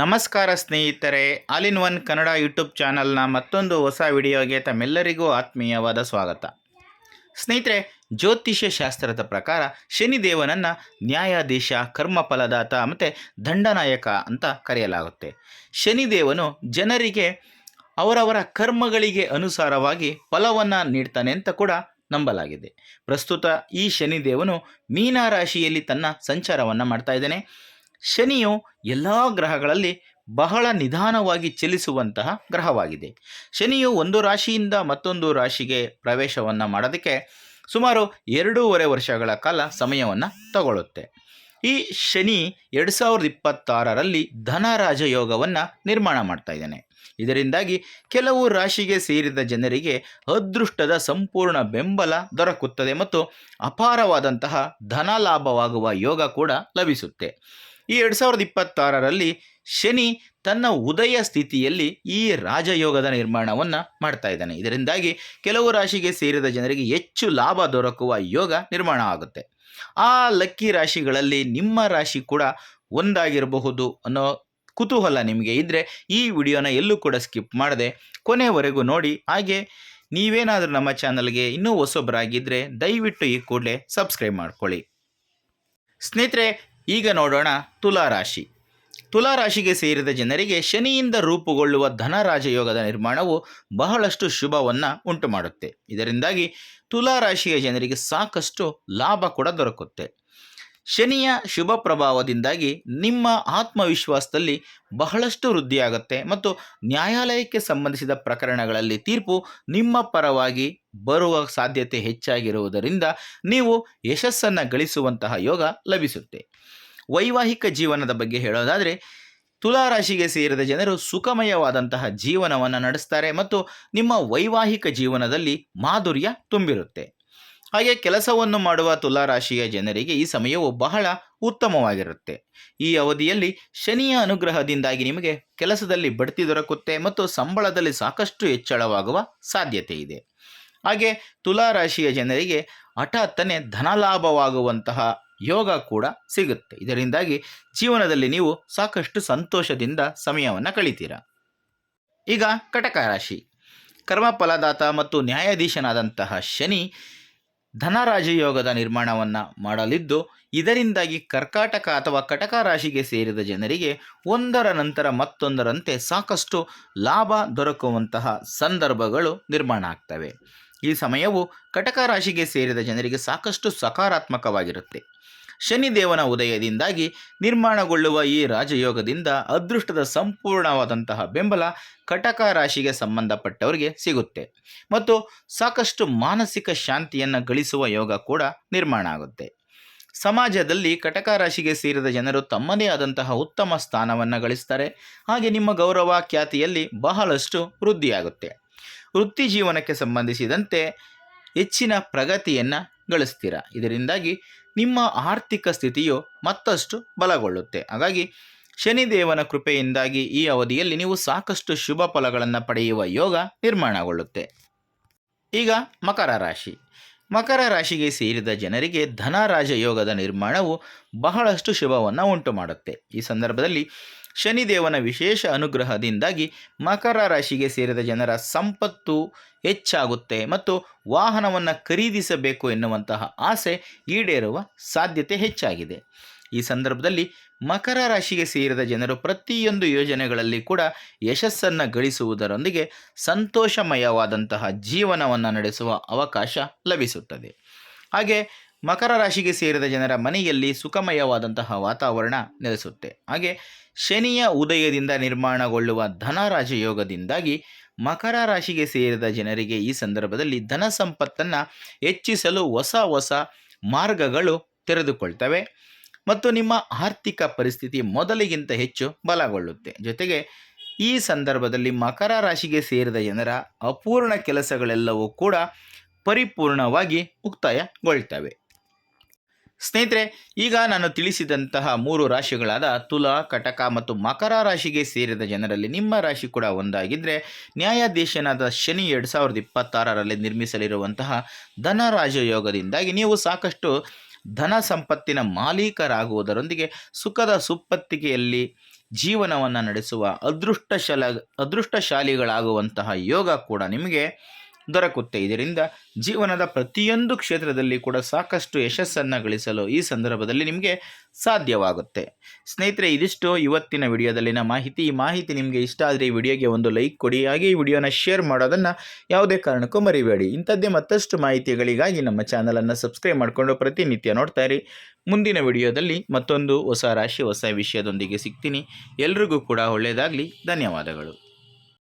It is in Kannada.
ನಮಸ್ಕಾರ ಸ್ನೇಹಿತರೆ, all in one Kannada YouTube ಚಾನಲ್ನ ಮತ್ತೊಂದು ಹೊಸ ವಿಡಿಯೋಗೆ ತಮ್ಮೆಲ್ಲರಿಗೂ ಆತ್ಮೀಯವಾದ ಸ್ವಾಗತ. ಸ್ನೇಹಿತರೆ, ಜ್ಯೋತಿಷ್ಯ ಶಾಸ್ತ್ರದ ಪ್ರಕಾರ ಶನಿದೇವನನ್ನು ನ್ಯಾಯಾಧೀಶ, ಕರ್ಮಫಲದಾತ ಮತ್ತು ದಂಡನಾಯಕ ಅಂತ ಕರೆಯಲಾಗುತ್ತೆ. ಶನಿದೇವನು ಜನರಿಗೆ ಅವರವರ ಕರ್ಮಗಳಿಗೆ ಅನುಸಾರವಾಗಿ ಫಲವನ್ನು ನೀಡ್ತಾನೆ ಅಂತ ಕೂಡ ನಂಬಲಾಗಿದೆ. ಪ್ರಸ್ತುತ ಈ ಶನಿದೇವನು ಮೀನ ರಾಶಿಯಲ್ಲಿ ತನ್ನ ಸಂಚಾರವನ್ನು ಮಾಡ್ತಾ ಇದ್ದಾನೆ. ಶನಿಯು ಎಲ್ಲ ಗ್ರಹಗಳಲ್ಲಿ ಬಹಳ ನಿಧಾನವಾಗಿ ಚಲಿಸುವಂತಹ ಗ್ರಹವಾಗಿದೆ. ಶನಿಯು ಒಂದು ರಾಶಿಯಿಂದ ಮತ್ತೊಂದು ರಾಶಿಗೆ ಪ್ರವೇಶವನ್ನು ಮಾಡೋದಕ್ಕೆ ಸುಮಾರು ಎರಡೂವರೆ ವರ್ಷಗಳ ಕಾಲ ಸಮಯವನ್ನು ತಗೊಳ್ಳುತ್ತೆ. ಈ ಶನಿ ಎರಡು ಸಾವಿರದ ಇಪ್ಪತ್ತಾರರಲ್ಲಿ ಧನರಾಜ ಯೋಗವನ್ನು ನಿರ್ಮಾಣ ಮಾಡ್ತಾ ಇದ್ದಾನೆ. ಇದರಿಂದಾಗಿ ಕೆಲವು ರಾಶಿಗೆ ಸೇರಿದ ಜನರಿಗೆ ಅದೃಷ್ಟದ ಸಂಪೂರ್ಣ ಬೆಂಬಲ ದೊರಕುತ್ತದೆ ಮತ್ತು ಅಪಾರವಾದಂತಹ ಧನ ಲಾಭವಾಗುವ ಯೋಗ ಕೂಡ ಲಭಿಸುತ್ತೆ. ಈ ಎರಡು ಸಾವಿರದ ಇಪ್ಪತ್ತಾರರಲ್ಲಿ ಶನಿ ತನ್ನ ಉದಯ ಸ್ಥಿತಿಯಲ್ಲಿ ಈ ರಾಜಯೋಗದ ನಿರ್ಮಾಣವನ್ನು ಮಾಡ್ತಾ ಇದ್ದಾನೆ. ಇದರಿಂದಾಗಿ ಕೆಲವು ರಾಶಿಗೆ ಸೇರಿದ ಜನರಿಗೆ ಹೆಚ್ಚು ಲಾಭ ದೊರಕುವ ಯೋಗ ನಿರ್ಮಾಣ ಆಗುತ್ತೆ. ಆ ಲಕ್ಕಿ ರಾಶಿಗಳಲ್ಲಿ ನಿಮ್ಮ ರಾಶಿ ಕೂಡ ಒಂದಾಗಿರಬಹುದು ಅನ್ನೋ ಕುತೂಹಲ ನಿಮಗೆ ಇದ್ದರೆ ಈ ವಿಡಿಯೋನ ಎಲ್ಲೂ ಕೂಡ ಸ್ಕಿಪ್ ಮಾಡದೆ ಕೊನೆವರೆಗೂ ನೋಡಿ. ಹಾಗೆ ನೀವೇನಾದರೂ ನಮ್ಮ ಚಾನಲ್ಗೆ ಇನ್ನೂ ಹೊಸೊಬ್ಬರಾಗಿದ್ದರೆ ದಯವಿಟ್ಟು ಈ ಕೂಡಲೇ ಸಬ್ಸ್ಕ್ರೈಬ್ ಮಾಡ್ಕೊಳ್ಳಿ. ಸ್ನೇಹಿತರೆ ಈಗ ನೋಡೋಣ ತುಲಾರಾಶಿ ತುಲಾರಾಶಿಗೆ ಸೇರಿದ ಜನರಿಗೆ ಶನಿಯಿಂದ ರೂಪುಗೊಳ್ಳುವ ಧನರಾಜಯೋಗದ ನಿರ್ಮಾಣವು ಬಹಳಷ್ಟು ಶುಭವನ್ನು ಉಂಟು ಮಾಡುತ್ತೆ ಇದರಿಂದಾಗಿ ತುಲಾರಾಶಿಯ ಜನರಿಗೆ ಸಾಕಷ್ಟು ಲಾಭ ಕೂಡ ದೊರಕುತ್ತೆ. ಶನಿಯ ಶುಭ ಪ್ರಭಾವದಿಂದಾಗಿ ನಿಮ್ಮ ಆತ್ಮವಿಶ್ವಾಸದಲ್ಲಿ ಬಹಳಷ್ಟು ವೃದ್ಧಿಯಾಗುತ್ತೆ ಮತ್ತು ನ್ಯಾಯಾಲಯಕ್ಕೆ ಸಂಬಂಧಿಸಿದ ಪ್ರಕರಣಗಳಲ್ಲಿ ತೀರ್ಪು ನಿಮ್ಮ ಪರವಾಗಿ ಬರುವ ಸಾಧ್ಯತೆ ಹೆಚ್ಚಾಗಿರುವುದರಿಂದ ನೀವು ಯಶಸ್ಸನ್ನು ಗಳಿಸುವಂತಹ ಯೋಗ ಲಭಿಸುತ್ತೆ. ವೈವಾಹಿಕ ಜೀವನದ ಬಗ್ಗೆ ಹೇಳೋದಾದರೆ, ತುಲಾರಾಶಿಗೆ ಸೇರಿದ ಜನರು ಸುಖಮಯವಾದಂತಹ ಜೀವನವನ್ನು ನಡೆಸ್ತಾರೆ ಮತ್ತು ನಿಮ್ಮ ವೈವಾಹಿಕ ಜೀವನದಲ್ಲಿ ಮಾಧುರ್ಯ ತುಂಬಿರುತ್ತೆ. ಹಾಗೆ ಕೆಲಸವನ್ನು ಮಾಡುವ ತುಲಾರಾಶಿಯ ಜನರಿಗೆ ಈ ಸಮಯವು ಬಹಳ ಉತ್ತಮವಾಗಿರುತ್ತೆ. ಈ ಅವಧಿಯಲ್ಲಿ ಶನಿಯ ಅನುಗ್ರಹದಿಂದಾಗಿ ನಿಮಗೆ ಕೆಲಸದಲ್ಲಿ ಬಡ್ತಿ ದೊರಕುತ್ತೆ ಮತ್ತು ಸಂಬಳದಲ್ಲಿ ಸಾಕಷ್ಟು ಹೆಚ್ಚಳವಾಗುವ ಸಾಧ್ಯತೆ ಇದೆ. ಹಾಗೆ ತುಲಾರಾಶಿಯ ಜನರಿಗೆ ಹಠಾತ್ತನೆ ಧನಲಾಭವಾಗುವಂತಹ ಯೋಗ ಕೂಡ ಸಿಗುತ್ತೆ. ಇದರಿಂದಾಗಿ ಜೀವನದಲ್ಲಿ ನೀವು ಸಾಕಷ್ಟು ಸಂತೋಷದಿಂದ ಸಮಯವನ್ನು ಕಳಿತೀರಾ. ಈಗ ಕಟಕ ರಾಶಿ. ಕರ್ಮಫಲದಾತ ಮತ್ತು ನ್ಯಾಯಾಧೀಶನಾದಂತಹ ಶನಿ ಧನರಾಜಯೋಗದ ನಿರ್ಮಾಣವನ್ನು ಮಾಡಲಿದ್ದು, ಇದರಿಂದಾಗಿ ಕರ್ಕಾಟಕ ಅಥವಾ ಕಟಕ ರಾಶಿಗೆ ಸೇರಿದ ಜನರಿಗೆ ಒಂದರ ನಂತರ ಮತ್ತೊಂದರಂತೆ ಸಾಕಷ್ಟು ಲಾಭ ದೊರಕುವಂತಹ ಸಂದರ್ಭಗಳು ನಿರ್ಮಾಣ ಆಗ್ತವೆ. ಈ ಸಮಯವು ಕಟಕ ರಾಶಿಗೆ ಸೇರಿದ ಜನರಿಗೆ ಸಾಕಷ್ಟು ಸಕಾರಾತ್ಮಕವಾಗಿರುತ್ತೆ. ಶನಿದೇವನ ಉದಯದಿಂದಾಗಿ ನಿರ್ಮಾಣಗೊಳ್ಳುವ ಈ ರಾಜಯೋಗದಿಂದ ಅದೃಷ್ಟದ ಸಂಪೂರ್ಣವಾದಂತಹ ಬೆಂಬಲ ಕಟಕ ರಾಶಿಗೆ ಸಂಬಂಧಪಟ್ಟವರಿಗೆ ಸಿಗುತ್ತೆ. ಮತ್ತು ಸಾಕಷ್ಟು ಮಾನಸಿಕ ಶಾಂತಿಯನ್ನು ಗಳಿಸುವ ಯೋಗ ಕೂಡ ನಿರ್ಮಾಣ ಆಗುತ್ತೆ. ಸಮಾಜದಲ್ಲಿ ಕಟಕ ರಾಶಿಗೆ ಸೇರಿದ ಜನರು ತಮ್ಮದೇ ಆದಂತಹ ಉತ್ತಮ ಸ್ಥಾನವನ್ನು ಗಳಿಸ್ತಾರೆ. ಹಾಗೆ ನಿಮ್ಮ ಗೌರವ ಖ್ಯಾತಿಯಲ್ಲಿ ಬಹಳಷ್ಟು ವೃದ್ಧಿಯಾಗುತ್ತೆ. ವೃತ್ತಿ ಜೀವನಕ್ಕೆ ಸಂಬಂಧಿಸಿದಂತೆ ಹೆಚ್ಚಿನ ಪ್ರಗತಿಯನ್ನು ಗಳಿಸ್ತೀರ. ಇದರಿಂದಾಗಿ ನಿಮ್ಮ ಆರ್ಥಿಕ ಸ್ಥಿತಿಯು ಮತ್ತಷ್ಟು ಬಲಗೊಳ್ಳುತ್ತೆ. ಹಾಗಾಗಿ ಶನಿದೇವನ ಕೃಪೆಯಿಂದಾಗಿ ಈ ಅವಧಿಯಲ್ಲಿ ನೀವು ಸಾಕಷ್ಟು ಶುಭ ಫಲಗಳನ್ನು ಪಡೆಯುವ ಯೋಗ ನಿರ್ಮಾಣಗೊಳ್ಳುತ್ತೆ. ಈಗ ಮಕರ ರಾಶಿ. ಮಕರ ರಾಶಿಗೆ ಸೇರಿದ ಜನರಿಗೆ ಧನರಾಜ ಯೋಗದ ನಿರ್ಮಾಣವು ಬಹಳಷ್ಟು ಶುಭವನ್ನು ಉಂಟು ಮಾಡುತ್ತೆ ಈ ಸಂದರ್ಭದಲ್ಲಿ ಶನಿದೇವನ ವಿಶೇಷ ಅನುಗ್ರಹದಿಂದಾಗಿ ಮಕರ ರಾಶಿಗೆ ಸೇರಿದ ಜನರ ಸಂಪತ್ತು ಹೆಚ್ಚಾಗುತ್ತೆ ಮತ್ತು ವಾಹನವನ್ನು ಖರೀದಿಸಬೇಕು ಎನ್ನುವಂತಹ ಆಸೆ ಈಡೇರುವ ಸಾಧ್ಯತೆ ಹೆಚ್ಚಾಗಿದೆ. ಈ ಸಂದರ್ಭದಲ್ಲಿ ಮಕರ ರಾಶಿಗೆ ಸೇರಿದ ಜನರು ಪ್ರತಿಯೊಂದು ಯೋಜನೆಗಳಲ್ಲಿ ಕೂಡ ಯಶಸ್ಸನ್ನು ಗಳಿಸುವುದರೊಂದಿಗೆ ಸಂತೋಷಮಯವಾದಂತಹ ಜೀವನವನ್ನು ನಡೆಸುವ ಅವಕಾಶ ಲಭಿಸುತ್ತದೆ. ಹಾಗೆ ಮಕರ ರಾಶಿಗೆ ಸೇರಿದ ಜನರ ಮನೆಯಲ್ಲಿ ಸುಖಮಯವಾದಂತಹ ವಾತಾವರಣ ನೆಲೆಸುತ್ತೆ. ಹಾಗೆ ಶನಿಯ ಉದಯದಿಂದ ನಿರ್ಮಾಣಗೊಳ್ಳುವ ಧನರಾಜ ಯೋಗದಿಂದಾಗಿ ಮಕರ ರಾಶಿಗೆ ಸೇರಿದ ಜನರಿಗೆ ಈ ಸಂದರ್ಭದಲ್ಲಿ ಧನ ಸಂಪತ್ತನ್ನು ಹೆಚ್ಚಿಸಲು ಹೊಸ ಹೊಸ ಮಾರ್ಗಗಳು ತೆರೆದುಕೊಳ್ತವೆ. ಮತ್ತು ನಿಮ್ಮ ಆರ್ಥಿಕ ಪರಿಸ್ಥಿತಿ ಮೊದಲಿಗಿಂತ ಹೆಚ್ಚು ಬಲಗೊಳ್ಳುತ್ತೆ. ಜೊತೆಗೆ ಈ ಸಂದರ್ಭದಲ್ಲಿ ಮಕರ ರಾಶಿಗೆ ಸೇರಿದ ಜನರ ಅಪೂರ್ಣ ಕೆಲಸಗಳೆಲ್ಲವೂ ಕೂಡ ಪರಿಪೂರ್ಣವಾಗಿ ಮುಕ್ತಾಯಗೊಳ್ತವೆ. ಸ್ನೇಹಿತರೆ, ಈಗ ನಾನು ತಿಳಿಸಿದಂತಹ ಮೂರು ರಾಶಿಗಳಾದ ತುಲ, ಕಟಕ ಮತ್ತು ಮಕರ ರಾಶಿಗೆ ಸೇರಿದ ಜನರಲ್ಲಿ ನಿಮ್ಮ ರಾಶಿ ಕೂಡ ಒಂದಾಗಿದ್ದರೆ ನ್ಯಾಯಾಧೀಶನಾದ ಶನಿ ಎರಡು ಸಾವಿರದ ಇಪ್ಪತ್ತಾರರಲ್ಲಿ ನಿರ್ಮಿಸಲಿರುವಂತಹ ಧನರಾಜಯೋಗದಿಂದಾಗಿ ನೀವು ಸಾಕಷ್ಟು ಧನ ಸಂಪತ್ತಿನ ಮಾಲೀಕರಾಗುವುದರೊಂದಿಗೆ ಸುಖದ ಸುಪ್ಪತ್ತಿಗೆಯಲ್ಲಿ ಜೀವನವನ್ನು ನಡೆಸುವ ಅದೃಷ್ಟಶಲ, ಅದೃಷ್ಟಶಾಲಿಗಳಾಗುವಂತಹ ಯೋಗ ಕೂಡ ನಿಮಗೆ ದೊರಕುತ್ತೆ. ಇದರಿಂದ ಜೀವನದ ಪ್ರತಿಯೊಂದು ಕ್ಷೇತ್ರದಲ್ಲಿ ಕೂಡ ಸಾಕಷ್ಟು ಯಶಸ್ಸನ್ನು ಗಳಿಸಲು ಈ ಸಂದರ್ಭದಲ್ಲಿ ನಿಮಗೆ ಸಾಧ್ಯವಾಗುತ್ತೆ. ಸ್ನೇಹಿತರೆ, ಇದಿಷ್ಟು ಇವತ್ತಿನ ವಿಡಿಯೋದಲ್ಲಿನ ಮಾಹಿತಿ. ಈ ಮಾಹಿತಿ ನಿಮಗೆ ಇಷ್ಟ ಆದರೆ ಈ ವಿಡಿಯೋಗೆ ಒಂದು ಲೈಕ್ ಕೊಡಿ. ಹಾಗೆ ಈ ವಿಡಿಯೋನ ಶೇರ್ ಮಾಡೋದನ್ನು ಯಾವುದೇ ಕಾರಣಕ್ಕೂ ಮರಿಬೇಡಿ. ಇಂಥದ್ದೇ ಮತ್ತಷ್ಟು ಮಾಹಿತಿಗಳಿಗಾಗಿ ನಮ್ಮ ಚಾನಲನ್ನು ಸಬ್ಸ್ಕ್ರೈಬ್ ಮಾಡಿಕೊಂಡು ಪ್ರತಿನಿತ್ಯ ನೋಡ್ತಾ ಇರಿ. ಮುಂದಿನ ವಿಡಿಯೋದಲ್ಲಿ ಮತ್ತೊಂದು ಹೊಸ ರಾಶಿ, ಹೊಸ ವಿಷಯದೊಂದಿಗೆ ಸಿಗ್ತೀನಿ. ಎಲ್ರಿಗೂ ಕೂಡ ಒಳ್ಳೆಯದಾಗಲಿ. ಧನ್ಯವಾದಗಳು.